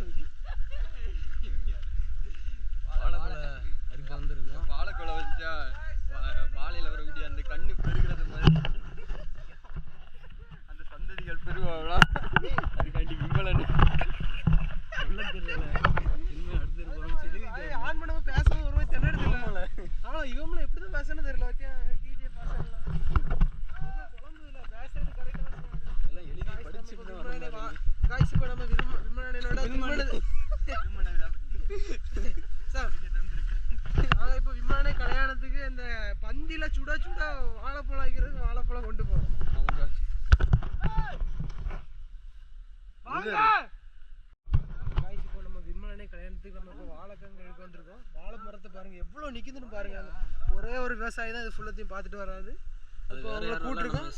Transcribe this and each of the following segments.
ऐसा சுட சுட வாழைப்பழம் வைக்கிறதுக்கு வாழைப்பழம் கொண்டு போகிறோம் இப்போ நம்ம விமானே கல்யாணத்துக்கு நம்ம இப்போ வாழைக்கங்க எடுக்க வந்திருக்கோம் வாழை மரத்தை பாருங்க எவ்வளோ நிக்குதுன்னு பாருங்க. ஒரே ஒரு விவசாயி தான் இது ஃபுல்லத்தையும் பார்த்துட்டு வராது இப்போ அவங்கள கூட்டிருக்கோம்.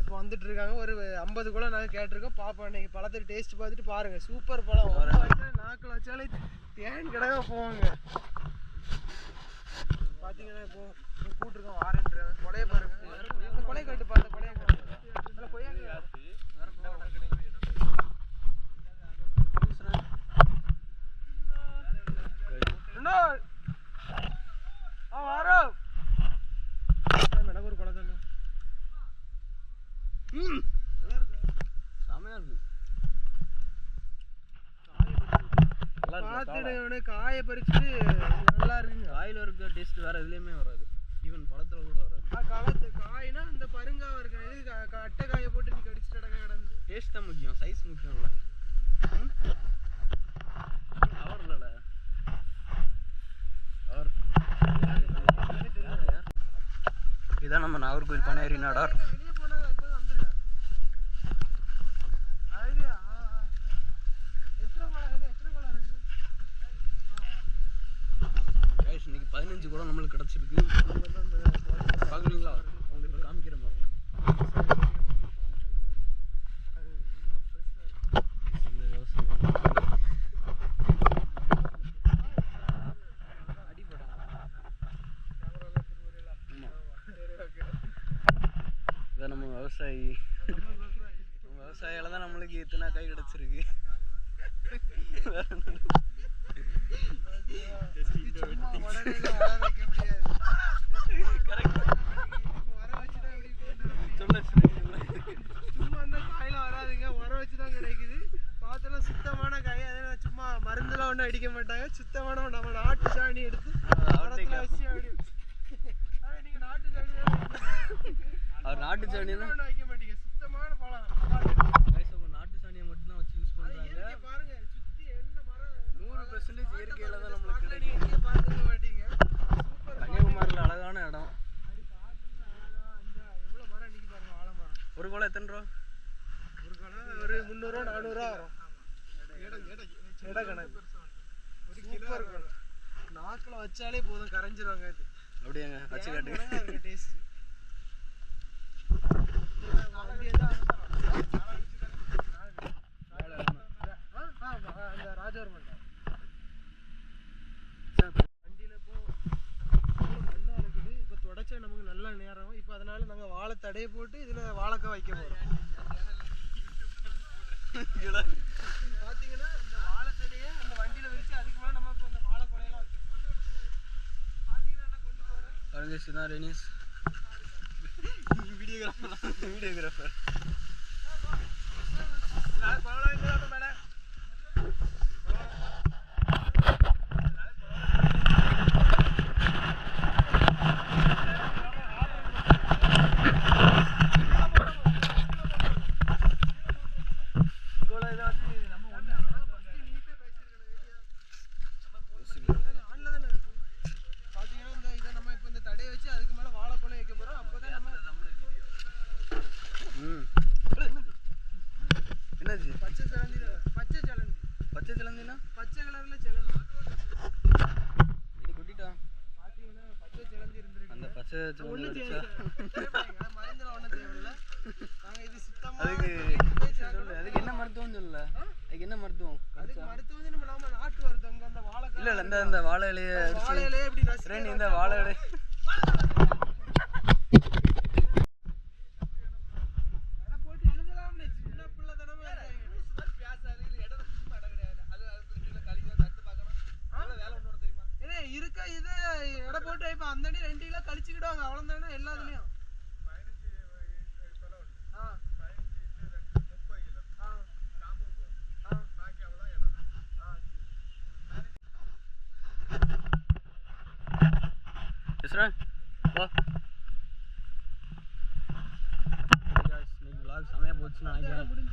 இப்போ வந்துட்டு இருக்காங்க. ஒரு ஐம்பது கூட நாங்கள் கேட்டிருக்கோம். பாப்போம் இன்னைக்கு பழத்தை டேஸ்ட் பார்த்துட்டு பாருங்க. சூப்பர் பழம். நாக்கில் வச்சாலே தேன் கிடக்க போவாங்க. பார்த்தீங்கன்னா இப்போ இப்போ கூட்டிருக்கோம் வாரன்றாங்க கொலையை பாருங்க. கொலை கொலையை கட்டு பார்த்த கொலையை கட்டு அதில் கொய்யா ரெண்டோ வாரம் ஒரு கொலை தானே ம். நல்லா செமையா இருக்கு. பார்த்துட்டு காய பறிச்சுட்டு நல்லா இருக்குங்க காயில இருக்க டேஸ்ட் வேற எதுலயுமே வராது. ஈவன் பழத்துல கூட வராது. காலத்து காய்னா அந்த பருங்காவை இருக்க இது அட்டை காயை போட்டு நீ கடிச்சிட்டு அடங்க கிடந்து. டேஸ்ட் தான் முக்கியம் சைஸ் முக்கியம் இல்ல. அவர் இல்லல அவர் இதான் நம்ம நாகர்கோவில் பனையரி நாடார் வெளியே போனது எப்போதும் வந்துருக்காரு ஐடியா எத்தனை குளம் இது எத்தனை குளம் இருக்கு கைஸ் இன்னைக்கு கூட நம்மளுக்கு கிடைச்சிருக்கு. பார்க்குறீங்களா? உங்களுக்கு இப்போ காமிக்கிற மாதிரி. விவசாயம். நம்ம விவசாயி நம்ம விவசாயியால தான் நம்மளுக்கு இத்தனை காய் கிடைச்சிருக்கு. வேற ஒண்ணும் இல்ல. சும்மா உடனே எல்லாம் வர வைக்க முடியாது Correct. வர வச்சு தான் எப்படி கொண்டு வர முடியும்? சொல்லு, சொல்லு. சும்மா அந்த காயில வராதுங்க உர வச்சு தான் கிடைக்குது பார்த்தெல்லாம் சுத்தமான காய் அதே சும்மா மருந்துலாம் ஒன்றும் அடிக்க மாட்டாங்க. சுத்தமான நம்ம நாட்டு சாணி எடுத்து மரத்துல வச்சு அப்படி. ஆனா நீங்க நாட்டு சாணி. அவர் நாட்டு சாணி ஒண்ணும் வைக்க மாட்டீங்க. சுத்தமான பழம். நாட்டு சாணியை மட்டும் தான் வச்சு யூஸ் இயற்கை பாருங்க. சுத்தி என்ன மரம் நூறு பெர்சன்டேஜ் இயற்கையில தான் நம்மளுக்கு spotல கிடைக்கும் நீங்க எங்கேயும் பார்த்திருக்க மாட்டீங்க சூப்பர் கன்னியாகுமரியில் அழகான இடம். எவ்வளவு மரம் இன்னைக்கு பாருங்க வாழை மரம். ஒரு குளம் எத்தனை ரூபா? ஒரு கணம் ஒரு முந்நூறுவா நானூறுவா வரும். கணக்கு. இருக்கும் நாக்கில் வச்சாலே போதும் கரைஞ்சிருவாங்க இது அப்படியாங்க வச்சு காட்டு. இருக்கு டேஸ்ட் அந்த ராஜவர்மன் வண்டியில் இப்போ மண்ணாக இருக்குது இப்போ தொடச்சா நமக்கு நல்ல நேரம் இப்போ அதனால நாங்கள் வாழை தடையை போட்டு இதில் வாழைக்காய் வைக்க போகிறோம் பார்த்தீங்கன்னா இந்த Kanka Sinan Renis. Videographer. Videographer. என்னாச்சு பச்சை சிலந்தி பச்சை சிலந்தி பச்சை சிலந்தினா பச்சை கலரில் சிலந்தி இது கொட்டிட்டான் பார்த்தீங்கன்னா பச்சை சிலந்தி இருந்திருக்கு அந்த பச்சை அடிச்சா மருந்துலாம் ஒன்றும் தேவையில்ல நாங்கள் இது சுத்தமாக அதுக்கு என்ன மருத்துவம் சொல்லல அதுக்கு என்ன மருத்துவம் அதுக்கு மருத்துவம் வந்து நம்ம நாம நாட்டு அங்கே அந்த வாழை இல்ல இல்ல இந்த வாழை இலையை அடிச்சு வாழையிலே எப்படி இந்த வாழை இலை எடை போட்டு எழுதலாம்னே சின்ன பிள்ளை தானே இருக்க இது எடை போட்டு இப்போ அந்த அடி ரெண்டு கிலோ கழிச்சுக்கிடுவாங்க. அவ்வளோதானே எல்லாத்துலேயும்? செமையா போச்சுன்னு நினைக்கிறேன்.